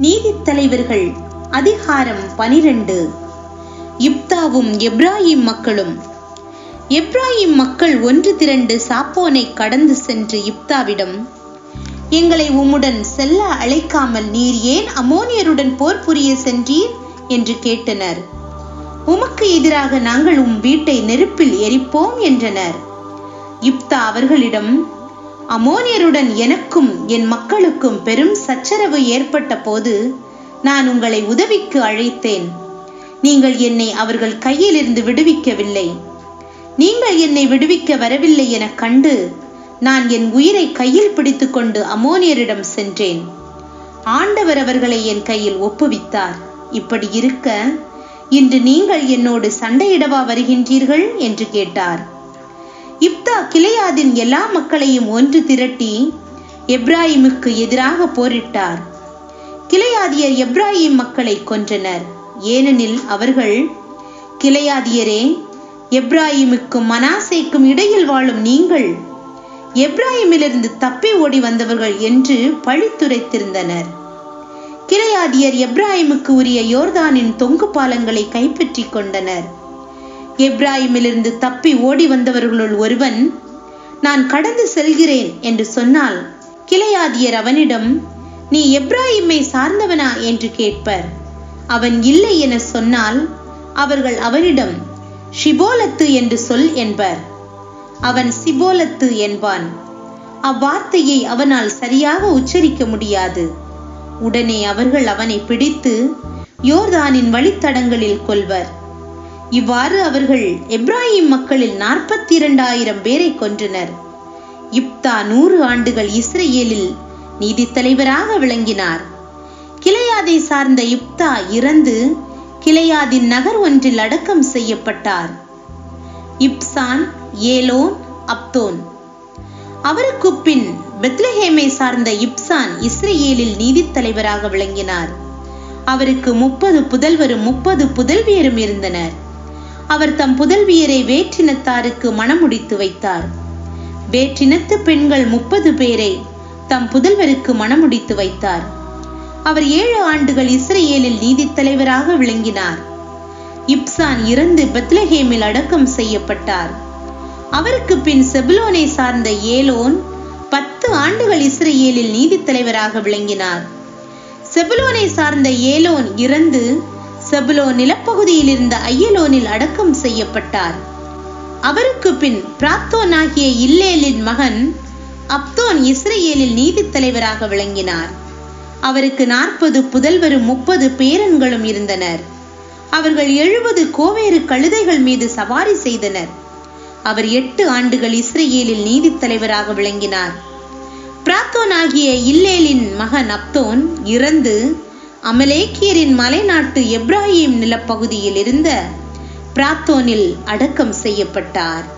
நீதித்தலைவர்கள் அதிகாரம் பனிரெண்டு. இப்தாவும் எப்ராஹிம் மக்களும் எப்ராஹிம் மக்கள் ஒன்று திரண்டு சாப்போனை கடந்து சென்று இப்தாவிடம் எங்களை உம்முடன் செல்ல அழைக்காமல் நீர் ஏன் அமோனியருடன் போர் புரிய சென்றீர்? என்று கேட்டனர். உமக்கு எதிராக நாங்கள் உம் வீட்டை நெருப்பில் எரிப்போம் என்றனர். இப்தா அவர்களிடம் அமோனியருடன் எனக்கும் என் மக்களுக்கும் பெரும் சச்சரவு ஏற்பட்ட போது நான் உங்களை உதவிக்கு அழைத்தேன். நீங்கள் என்னை அவர்கள் கையிலிருந்து விடுவிக்கவில்லை. நீங்கள் என்னை விடுவிக்க வரவில்லை என கண்டு நான் என் உயிரை கையில் பிடித்துக்கொண்டு அமோனியரிடம் சென்றேன். ஆண்டவர் அவர்களை என் கையில் ஒப்புவித்தார். இப்படி இருக்க இன்று நீங்கள் என்னோடு சண்டையிடவா வருகின்றீர்கள்? என்று கேட்டார். இப்தா கிளையாதின் எல்லா மக்களையும் ஒன்று திரட்டி எப்ராஹிமுக்கு எதிராக போரிட்டார். கிளையாதியர் எப்ராஹிம் மக்களை கொன்றனர். ஏனெனில் அவர்கள் கிளையாதியரே எப்ராஹிமுக்கும் மனாசேக்கும் இடையில் வாழும் நீங்கள் எப்ராஹிமிலிருந்து தப்பி ஓடி வந்தவர்கள் என்று பழித்துரைத்திருந்தனர் கிளையாதியர் எப்ராஹிமுக்கு உரிய யோர்தானின் தொங்கு பாலங்களை கைப்பற்றிக் கொண்டனர். எப்ராஹிமிலிருந்து தப்பி ஓடி வந்தவர்களுள் ஒருவன் நான் கடந்து செல்கிறேன் என்று சொன்னால் கிளையாதியர் அவனிடம் நீ எப்ராஹிமை சார்ந்தவனா? என்று கேட்பர். அவன் இல்லை என சொன்னால் அவர்கள் அவனிடம் ஷிபோலத்து என்று சொல் என்பர். அவன் சிபோலத்து என்பான். அவ்வார்த்தையை அவனால் சரியாக உச்சரிக்க முடியாது. உடனே அவர்கள் அவனை பிடித்து யோர்தானின் வழித்தடங்களில் கொள்வர். இவ்வாறு அவர்கள் எப்ராஹிம் மக்களில் நாற்பத்தி இரண்டாயிரம் பேரை கொன்றனர். இப்தா நூறு ஆண்டுகள் இஸ்ரேலில் நீதி தலைவராக விளங்கினார். கிளையாதை சார்ந்த இப்தா இறந்து கிளையாதின் நகர் ஒன்றில் அடக்கம் செய்யப்பட்டார். Ibzan Elon Abdon. அவருக்கு பின் பெத்லஹேமை சார்ந்த இப்சான் இஸ்ரேலில் நீதித்தலைவராக விளங்கினார். அவருக்கு முப்பது புதல்வரும் முப்பது புதல்வியரும் இருந்தனர். அவர் தம் புதல்வியரை வேற்றினத்தாருக்கு மணமுடித்து வைத்தார். வேற்றினத்து பெண்கள் முப்பது பேரை தம் புதல்வருக்கு மணமுடித்து வைத்தார். அவர் ஏழு ஆண்டுகள் இஸ்ரேலில் நீதித் தலைவராக விளங்கினார். இப்சான் இறந்து பெத்லஹேமில் அடக்கம் செய்யப்பட்டார். அவருக்கு பின் செபுலோனை சார்ந்த ஏலோன் பத்து ஆண்டுகள் இஸ்ரேலில் நீதித்தலைவராக விளங்கினார். செபுலோனை சார்ந்த ஏலோன் இறந்து செபுலோன் நிலப்பகுதியில் இருந்த ஐயலோனில் அடக்கம் செய்யப்பட்டார். அவருக்கு பின் பிராத்தோன் ஆகிய இல்லேலின் மகன் அப்தோன் இஸ்ரேலில் நீதித் தலைவராக விளங்கினார். அவருக்கு நாற்பது புதல்வரும் முப்பது பேரன்களும் இருந்தனர். அவர்கள் எழுபது கோவேறு கழுதைகள் மீது சவாரி செய்தனர். அவர் எட்டு ஆண்டுகள் இஸ்ரேலில் நீதித் தலைவராக விளங்கினார். பிராத்தோன் ஆகிய இல்லேலின் மகன் அப்தோன் இறந்து அமலேக்கியரின் மலைநாட்டு எப்ராஹிம் நிலப்பகுதியில் இருந்த பிராத்தோனில் அடக்கம் செய்யப்பட்டார்.